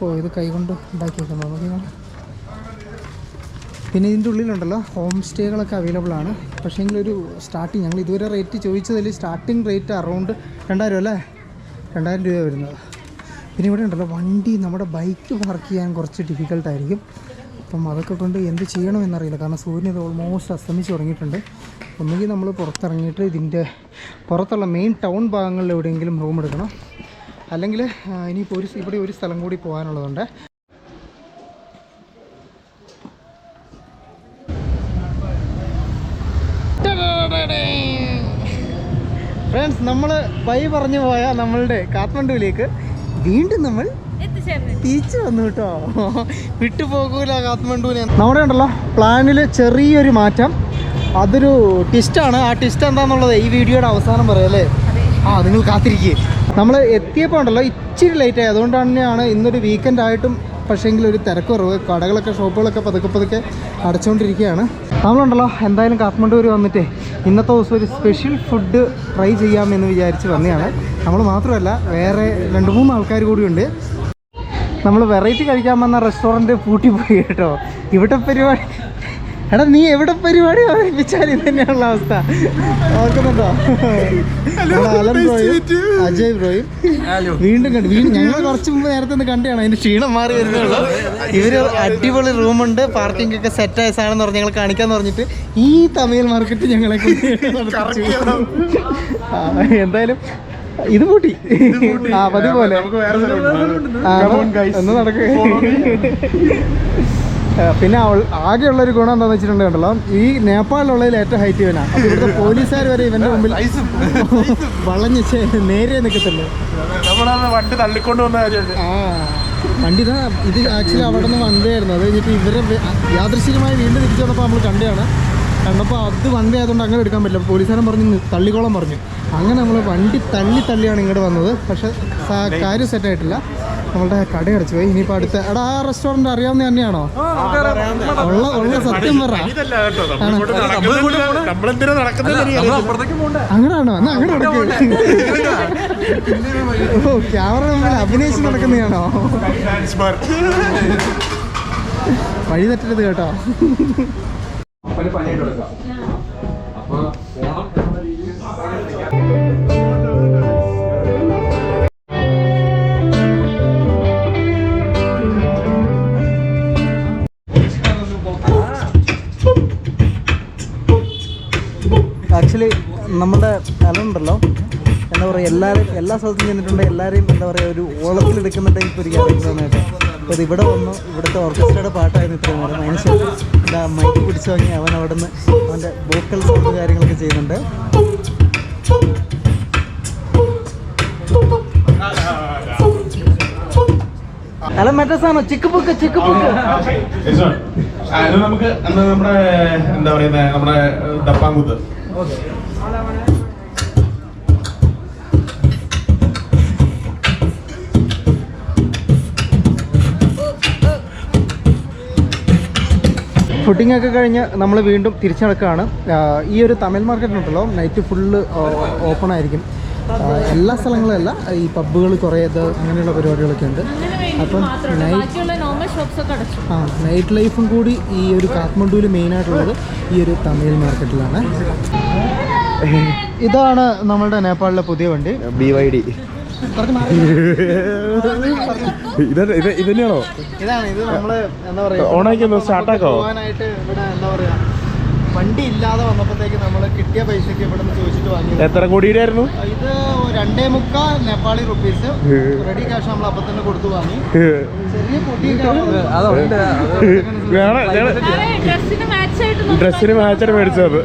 ഓ ഇത് കൈകൊണ്ട് ഉണ്ടാക്കിയേക്കുന്നത് നമുക്ക് നിങ്ങൾ പിന്നെ ഇതിന്റെ ഉള്ളിലുണ്ടല്ലോ ഹോം സ്റ്റേകളൊക്കെ അവൈലബിൾ ആണ്. പക്ഷേങ്കിൽ ഒരു സ്റ്റാർട്ടിങ് ഞങ്ങൾ ഇതുവരെ റേറ്റ് ചോദിച്ചതിൽ സ്റ്റാർട്ടിങ് റേറ്റ് അറൗണ്ട് രണ്ടായിരം അല്ലേ? രണ്ടായിരം രൂപ വരുന്നത്. പിന്നെ ഇവിടെ ഉണ്ടല്ലോ വണ്ടി നമ്മുടെ ബൈക്ക് പാർക്ക് ചെയ്യാൻ കുറച്ച് ഡിഫിക്കൽട്ടായിരിക്കും അപ്പം അതൊക്കെ കൊണ്ട് എന്ത് ചെയ്യണമെന്നറിയില്ല. കാരണം സൂര്യൻ ഇത് ഓൾമോസ്റ്റ് അസ്തമിച്ച് തുടങ്ങിയിട്ടുണ്ട് ഒന്നുകിൽ നമ്മൾ പുറത്തിറങ്ങിയിട്ട് ഇതിന്റെ പുറത്തുള്ള മെയിൻ ടൗൺ ഭാഗങ്ങളിൽ എവിടെയെങ്കിലും റൂം എടുക്കണം. അല്ലെങ്കിൽ ഇനിയിപ്പോൾ ഒരു ഇവിടെ ഒരു സ്ഥലം കൂടി പോകാനുള്ളതുണ്ട്. ഫ്രണ്ട്സ് നമ്മൾ വൈ പറഞ്ഞു പോയ നമ്മളുടെ കാത്മണ്ഡുവിലേക്ക് വീണ്ടും നമ്മൾ തിരിച്ചു വന്നു കേട്ടോ. വിട്ടുപോകൂല കാത്മണ്ഡുവിനെ. നമ്മുടെ ഉണ്ടല്ലോ പ്ലാനിൽ ചെറിയൊരു മാറ്റം. അതൊരു ട്വിസ്റ്റാണ് ആ ട്വിസ്റ്റ് എന്താണെന്നുള്ളത് ഈ വീഡിയോയുടെ അവസാനം പറയാം ആ നിങ്ങൾ കാത്തിരിക്കുക നമ്മൾ എത്തിയപ്പോൾ ഉണ്ടല്ലോ ഇച്ചിരി ലേറ്റ് ആയി. അതുകൊണ്ട് തന്നെയാണ് ഇന്നൊരു വീക്കെൻഡ് ആയിട്ടും പക്ഷേങ്കിൽ ഒരു തിരക്ക് കുറവ് കടകളൊക്കെ ഷോപ്പുകളൊക്കെ പതുക്കെ പതുക്കെ അടച്ചുകൊണ്ടിരിക്കുകയാണ് നമ്മളുണ്ടല്ലോ എന്തായാലും കാത്മണ്ഡൂർ വന്നിട്ടേ ഇന്നത്തെ ദിവസം ഒരു സ്പെഷ്യൽ ഫുഡ് ട്രൈ ചെയ്യാമെന്ന് വിചാരിച്ച് വന്നതാണ്. നമ്മൾ മാത്രമല്ല വേറെ രണ്ട് മൂന്ന് ആൾക്കാർ കൂടിയുണ്ട് നമ്മൾ വെറൈറ്റി കഴിക്കാൻ വന്ന റെസ്റ്റോറന്റ് പൂട്ടിപ്പോയി കേട്ടോ. ഇവിടെ പരിപാടി എടാ നീ എവിടെ പരിപാടി അവതരിപ്പിച്ചാൽ ഇത് തന്നെയാണുള്ള അവസ്ഥ. ഓർക്കുന്നുണ്ടോ? അജയ് ബ്രോയും വീണ്ടും കണ്ടു. വീണ്ടും ഞങ്ങൾ കുറച്ച് മുമ്പ് നേരത്തെ ഒന്ന് കണ്ടാണ് അതിന്റെ ക്ഷീണം മാറി വരുന്നുള്ളൂ ഇവർ അടിപൊളി റൂമുണ്ട്. പാർക്കിംഗ് ഒക്കെ സെറ്റ് ആയ സാധനം പറഞ്ഞ് ഞങ്ങൾ കാണിക്കാന്ന് പറഞ്ഞിട്ട് ഈ തമിഴ് മാർക്കറ്റ് ഞങ്ങളെ എന്തായാലും ഇത് പൂട്ടി. ആ അതുപോലെ ഒന്ന് നടക്കുക പിന്നെ അവൾ ആകെയുള്ള ഒരു ഗുണം എന്താണെന്ന് വെച്ചിട്ടുണ്ടെങ്കിൽ ഉണ്ടല്ലോ ഈ നേപ്പാളിലുള്ളതിൽ ഏറ്റവും ഹൈറ്റ് ഇവനാണ് അപ്പോൾ ഇവിടുത്തെ പോലീസുകാർ വരെ ഇവന്റെ മുമ്പിൽ വളഞ്ഞ് നേരെ
നിൽക്കത്തില്ലേ വണ്ടി തള്ളിക്കൊണ്ട് വന്ന കാര്യമുണ്ട്
ആ വണ്ടി ഇതാ ഇത് ആക്ച്വലി അവിടെ നിന്ന് വണ്ടിയായിരുന്നു അത് കഴിഞ്ഞിട്ട് ഇവരെ യാദൃശികമായി യാദൃശ്ചികമായി വീണ്ടും തിരിച്ചു വന്നപ്പോൾ നമ്മൾ കണ്ടതാണ്. കണ്ടപ്പോൾ അത് വണ്ടി ആയതുകൊണ്ട് അങ്ങനെ എടുക്കാൻ പറ്റില്ല. പോലീസുകാരൻ പറഞ്ഞു "നി- തള്ളിക്കോളം പറഞ്ഞു. അങ്ങനെ നമ്മൾ വണ്ടി തള്ളി തള്ളിയാണ് ഇങ്ങോട്ട് വന്നത്. പക്ഷെ കാര്യം സെറ്റായിട്ടില്ല നമ്മളുടെ കട അടച്ചു പോയി ഇനിയിപ്പോ അടുത്ത എടാ ആ റെസ്റ്റോറന്റ് അറിയാവുന്ന തന്നെയാണോ? ഉള്ള ഉള്ള സത്യം പറ.
ഇതല്ല കേട്ടോ. നമ്മളിങ്ങോട്ട് നമ്മളെന്തിനാ നടക്കുന്നത്
അങ്ങനെയാണോ എന്നാ അങ്ങനെ ഓ ക്യാമറ മുമ്പിൽ അഭിനയിച്ച് നടക്കുന്നതാണോ? വഴി തെറ്റരുത് കേട്ടോ. ആക്ച്വലി നമ്മുടെ സ്ഥലമുണ്ടല്ലോ. എന്താ പറയുക എല്ലാവരും എല്ലാ സ്ഥലത്തും ചെന്നിട്ടുണ്ട്. എല്ലാവരെയും എന്താ പറയുക ഒരു ഓളത്തിലെടുക്കുന്ന ടൈപ്പ് ഒരു ക്യാരക്ടറാണ് കേട്ടോ. അപ്പോൾ ഇവിടെ വന്നു. ഇവിടുത്തെ ഓർക്കസ്ട്രയുടെ പാട്ടായിരുന്നു ഇത്രയും നേരം അതിന് ശേഷം എന്താ മൈക്ക് പിടിച്ചു വാങ്ങി അവൻ അവിടെ നിന്ന് അവന്റെ വോക്കൽ സൗണ്ട് കാര്യങ്ങളൊക്കെ ചെയ്യുന്നുണ്ട്. അല്ല മറ്റേ സാധനം ചിക്ക് പുക്ക് ചിക്ക് പുക്ക്
അത് നമുക്ക് നമ്മുടെ എന്താ പറയുന്നത് നമ്മുടെ ഡപ്പാങ്കുത്ത്
ഫുഡിംഗ് ഒക്കെ കഴിഞ്ഞ് നമ്മൾ വീണ്ടും തിരിച്ചു നടക്കുകയാണ് ഈ ഒരു തമിഴ് മാർക്കറ്റ് ഉണ്ടല്ലോ നൈറ്റ് ഫുള്ള് ഓപ്പൺ ആയിരിക്കും. എല്ലാ സ്ഥലങ്ങളല്ല ഈ പബ്ബുകൾ കുറേ ഇത് അങ്ങനെയുള്ള പരിപാടികളൊക്കെ ഉണ്ട്. അപ്പം നൈറ്റ് ആ നൈറ്റ് ലൈഫും കൂടി ഈ ഒരു കാഠ്മണ്ഡുവിൽ മെയിനായിട്ടുള്ളത് ഈ ഒരു തമിഴ് മാർക്കറ്റിലാണ്. ഇതാണ് നമ്മളുടെ നേപ്പാളിലെ പുതിയ വണ്ടി.
ബി വൈ ഡി ഇതന്നെയാണോ
ഇതാണ് ഇത് നമ്മൾ എന്താ പറയാ
ഓണാക്കി സ്റ്റാർട്ടാക്കോ start ആക്കാവോ?
പോകാനായിട്ട് ഇവിടെ എന്താ പറയാ വണ്ടി ഇല്ലാതെ വന്നപ്പോഴത്തേക്ക് നമ്മൾ കിട്ടിയ പൈസക്ക് ഇവിടെ നിന്ന് ചോദിച്ചിട്ട് വാങ്ങി
എത്ര കോടിയുടെ ആയിരുന്നു
ഇത് രണ്ടേ മുക്കാൽ നേപ്പാളി റുപ്പീസ്. റെഡി ക്യാഷ് നമ്മൾ അപ്പൊ തന്നെ കൊടുത്തു വാങ്ങി. ചെറിയ പൊട്ടിയൊക്കെ
ഡ്രസ്സിന്
മാച്ചായിട്ട് മേടിച്ചത്.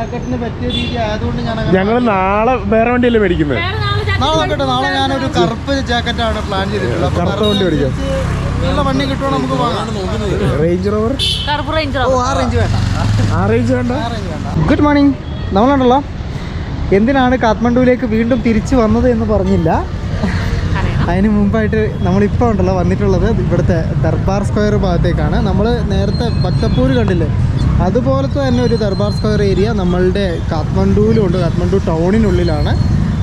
ജാക്കറ്റിന് പറ്റിയ രീതി ആയതുകൊണ്ട് ഞാൻ
ഞങ്ങൾ നാളെ വേറെ വണ്ടിയല്ലേ മേടിക്കുന്നത്
നാളെ
നാളെ നോക്കട്ടെ നാളെ ഞാനൊരു കറുപ്പ് ജാക്കറ്റാണ് പ്ലാൻ ചെയ്തിട്ടുള്ളത്. കറുപ്പ്
കറുത്ത വണ്ടി മേടിക്കാം.
നല്ല വണ്ടി കിട്ടുവാണെങ്കിൽ നമുക്ക്
റേഞ്ച് റോവർ
ഓ ആ റേഞ്ച് വേണ്ട.
ആ റേഞ്ച് വേണ്ട?
ഗുഡ് മോർണിംഗ് നമ്മളുണ്ടല്ലോ എന്തിനാണ് കാഠ്മണ്ഡുവിലേക്ക് വീണ്ടും തിരിച്ചു വന്നത് എന്ന് പറഞ്ഞില്ല. അതിന് മുമ്പായിട്ട് നമ്മളിപ്പോൾ ഉണ്ടല്ലോ വന്നിട്ടുള്ളത്. ഇവിടുത്തെ ദർബാർ സ്ക്വയർ ഭാഗത്തേക്കാണ്. നമ്മൾ നേരത്തെ ഭക്തപ്പൂർ കണ്ടില്ലേ? അതുപോലത്തെ തന്നെ ഒരു ദർബാർ സ്ക്വയർ ഏരിയ നമ്മളുടെ കാത്മണ്ഡുവിലുണ്ട് കാത്മണ്ഡു ടൗണിനുള്ളിലാണ്.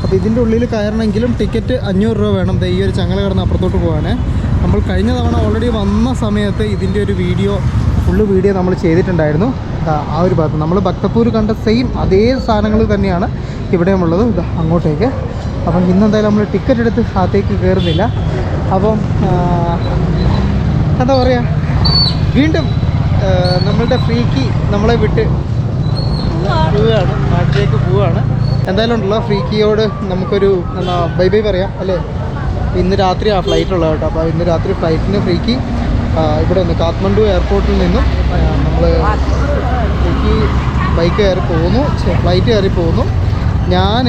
അപ്പോൾ ഇതിന്റെ ഉള്ളിൽ കയറണമെങ്കിലും ടിക്കറ്റ് അഞ്ഞൂറ് രൂപ വേണം. ഈ ഒരു ചങ്ങല കടന്ന് അപ്പുറത്തോട്ട് പോകാൻ നമ്മൾ കഴിഞ്ഞ തവണ ഓൾറെഡി വന്ന സമയത്ത് ഇതിന്റെ ഒരു വീഡിയോ ഫുള്ള് വീഡിയോ നമ്മൾ ചെയ്തിട്ടുണ്ടായിരുന്നു. ആ ഒരു ഭാഗത്ത്. നമ്മൾ ഭക്തപ്പൂർ കണ്ട സെയിം അതേ സാധനങ്ങൾ തന്നെയാണ് ഇവിടെയും ഉള്ളത്. അങ്ങോട്ടേക്ക്. അപ്പം ഇന്നെന്തായാലും നമ്മൾ ടിക്കറ്റ് എടുത്ത് അകത്തേക്ക് കയറുന്നില്ല. അപ്പം എന്താ പറയുക വീണ്ടും നമ്മളുടെ ഫ്രീക്ക് നമ്മളെ വിട്ട് പോവുകയാണ്. നാട്ടിലേക്ക് പോവുകയാണ്. എന്തായാലും ഉണ്ടല്ലോ ഫ്രീക്കിയോട് നമുക്കൊരു എന്താ ബൈ ബൈ പറയാം അല്ലേ? ഇന്ന് രാത്രി ആ ഫ്ലൈറ്റ് ഉള്ളത് കേട്ടോ. അപ്പോൾ ഇന്ന് രാത്രി ഫ്ലൈറ്റിന് ഫ്രീക്ക് ഇവിടെ നിന്ന് കാത്മണ്ഡു എയർപോർട്ടിൽ നിന്നും നമ്മൾ ഫ്രീക്ക് ബൈക്ക് കയറി പോകുന്നു ഫ്ലൈറ്റ് കയറി പോകുന്നു ഞാൻ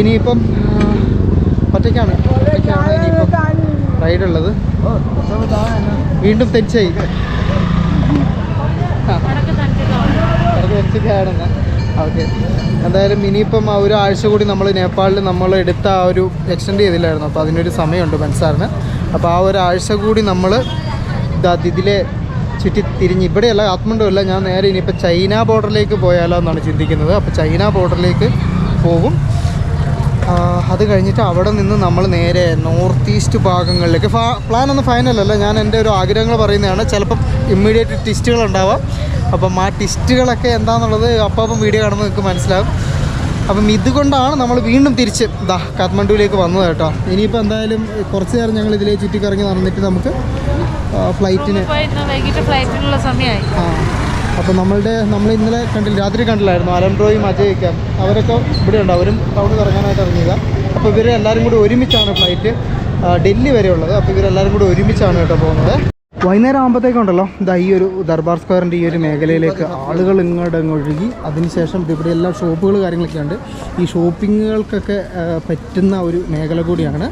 ഇനിയിപ്പം ഒറ്റയ്ക്കാണ്. ഒറ്റയ്ക്കാണ് ഇനിയിപ്പം റൈഡ് ഉള്ളത്. വീണ്ടും തെറ്റായി വെച്ചിട്ടാണെന്ന് ഓക്കെ. എന്തായാലും ഒരു ആഴ്ച കൂടി നമ്മൾ നേപ്പാളിൽ നമ്മൾ എടുത്ത ആ ഒരു എക്സ്റ്റെൻഡ് ചെയ്തില്ലായിരുന്നു. അപ്പോൾ അതിനൊരു സമയമുണ്ട് മനസ്സാറിന് അപ്പോൾ ആ ഒരാഴ്ച കൂടി നമ്മൾ ഇതിലെ ചുറ്റി തിരിഞ്ഞ് ഇവിടെയല്ല ആത്മണ്ടുമല്ല ഞാൻ നേരെ ഇനിയിപ്പോൾ ചൈന ബോർഡറിലേക്ക് പോയാലോ എന്നാണ് ചിന്തിക്കുന്നത്. അപ്പോൾ ചൈന ബോർഡറിലേക്ക് പോകും അത് കഴിഞ്ഞിട്ട് അവിടെ നിന്ന് നമ്മൾ നേരെ നോർത്ത് ഈസ്റ്റ് ഭാഗങ്ങളിലേക്ക്. ഫാ പ്ലാൻ ഒന്നും ഫൈനൽ അല്ല. ഞാൻ എന്റെ ഒരു ആഗ്രഹങ്ങൾ പറയുന്നതാണ്. ചിലപ്പം ഇമ്മീഡിയറ്റ് ട്വിസ്റ്റുകൾ ഉണ്ടാവാം. അപ്പം ആ ട്വിസ്റ്റുകളൊക്കെ എന്താണെന്നുള്ളത് അപ്പം അപ്പം വീഡിയോ കാണുമ്പോൾ നിങ്ങൾക്ക് മനസ്സിലാവും. അപ്പം ഇതുകൊണ്ടാണ് നമ്മൾ വീണ്ടും തിരിച്ച് ദാ കാഠ്മണ്ഡുവിലേക്ക് വന്നത് കേട്ടോ. ഇനിയിപ്പോൾ എന്തായാലും കുറച്ച് നേരം ഞങ്ങൾ ഇതിലേക്ക് ചുറ്റിക്കറങ്ങി നടന്നിട്ട് നമുക്ക് ഫ്ലൈറ്റിന്
വൈകിട്ട് ഫ്ലൈറ്റിനുള്ള സമയമായി.
ആ. അപ്പോൾ നമ്മളുടെ നമ്മൾ ഇന്നലെ കണ്ടില്ല രാത്രി കണ്ടില്ലായിരുന്നു അലൻഡ്രോയും അജയൊക്കെ അവരൊക്കെ ഇവിടെ ഉണ്ട് അവരും ടൗണിൽ ഇറങ്ങാനായിട്ട് ഇറങ്ങിയതാണ് അപ്പോൾ ഇവർ എല്ലാവരും കൂടി ഒരുമിച്ചാണ് ഫ്ലൈറ്റ് ഡൽഹി വരെ ഉള്ളത്. അപ്പോൾ ഇവരെല്ലാവരും കൂടി ഒരുമിച്ചാണ് കേട്ടോ പോകുന്നത്. വൈകുന്നേരം ആകുമ്പോഴത്തേക്കുണ്ടല്ലോ ഇതാ ഈ ഒരു ദർബാർ സ്ക്വയറിന്റെ ഈ ഒരു മേഖലയിലേക്ക് ആളുകൾ ഇങ്ങോട്ട് അങ്ങ് ഒഴുകി. അതിനുശേഷം ഇവിടെ എല്ലാ ഷോപ്പുകൾ കാര്യങ്ങളൊക്കെ ഉണ്ട്. ഈ ഷോപ്പിങ്ങുകൾക്കൊക്കെ പറ്റുന്ന ഒരു മേഖല കൂടിയാണ്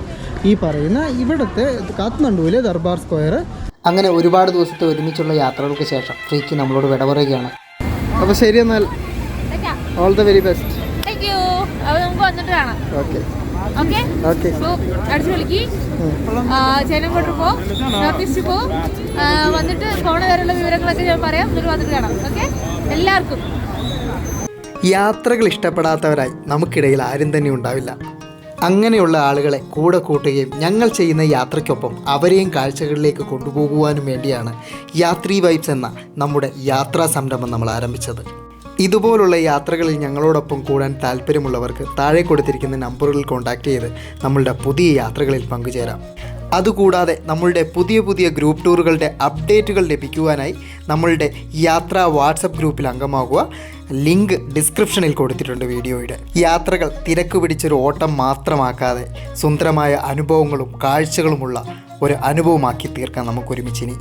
ഈ പറയുന്ന ഇവിടുത്തെ കാത്മണ്ഡുവിലെ ദർബാർ സ്ക്വയർ
അങ്ങനെ ഒരുപാട് ദിവസത്തെ ഒരുമിച്ചുള്ള യാത്രകൾക്ക് ശേഷം ഫ്രീക്ക് നമ്മളോട് വിട പറയുകയാണ്
അപ്പോൾ ശരി എന്നാൽ. ഓൾ ദ വെരി ബെസ്റ്റ്
വന്നിട്ട് കാണാം.
ഓക്കെ
ഓക്കെ
ഓക്കെ
സോ അടിച്ചു വിളിക്ക്. ചേനങ്കോട്ട് പോ. നോർത്ത് ഈസ്റ്റ് പോ. വന്നിട്ട് പോണ വരെയുള്ള വിവരങ്ങളൊക്കെ ഞാൻ പറയാം. എന്നിട്ട് വന്നിട്ട് കാണാം. ഓക്കെ എല്ലാവർക്കും.
യാത്രകൾ ഇഷ്ടപ്പെടാത്തവരായി നമുക്കിടയിൽ ആരും തന്നെ ഉണ്ടാവില്ല. അങ്ങനെയുള്ള ആളുകളെ കൂടെ കൂട്ടുകയും ഞങ്ങൾ ചെയ്യുന്ന യാത്രയ്ക്കൊപ്പം അവരെയും കാഴ്ചകളിലേക്ക് കൊണ്ടുപോകുവാനും വേണ്ടിയാണ് യാത്രി വൈബ്സ് എന്ന നമ്മുടെ യാത്രാ സംരംഭം നമ്മൾ ആരംഭിച്ചത്. ഇതുപോലുള്ള യാത്രകളിൽ ഞങ്ങളോടൊപ്പം കൂടാൻ താല്പര്യമുള്ളവർക്ക് താഴെ കൊടുത്തിരിക്കുന്ന നമ്പറുകളിൽ കോൺടാക്റ്റ് ചെയ്ത് നമ്മളുടെ പുതിയ യാത്രകളിൽ പങ്കുചേരാം. അതുകൂടാതെ നമ്മളുടെ പുതിയ പുതിയ ഗ്രൂപ്പ് ടൂറുകളുടെ അപ്ഡേറ്റുകൾ ലഭിക്കുവാനായി നമ്മളുടെ യാത്രാ വാട്സപ്പ് ഗ്രൂപ്പിൽ അംഗമാകുക. ലിങ്ക് ഡിസ്ക്രിപ്ഷനിൽ കൊടുത്തിട്ടുണ്ട് വീഡിയോയുടെ. യാത്രകൾ തിരക്ക് പിടിച്ചൊരു ഓട്ടം മാത്രമാക്കാതെ സുന്ദരമായ അനുഭവങ്ങളും കാഴ്ചകളുമുള്ള ഒരു അനുഭവമാക്കി തീർക്കാൻ നമുക്കൊരുമിച്ചിനി.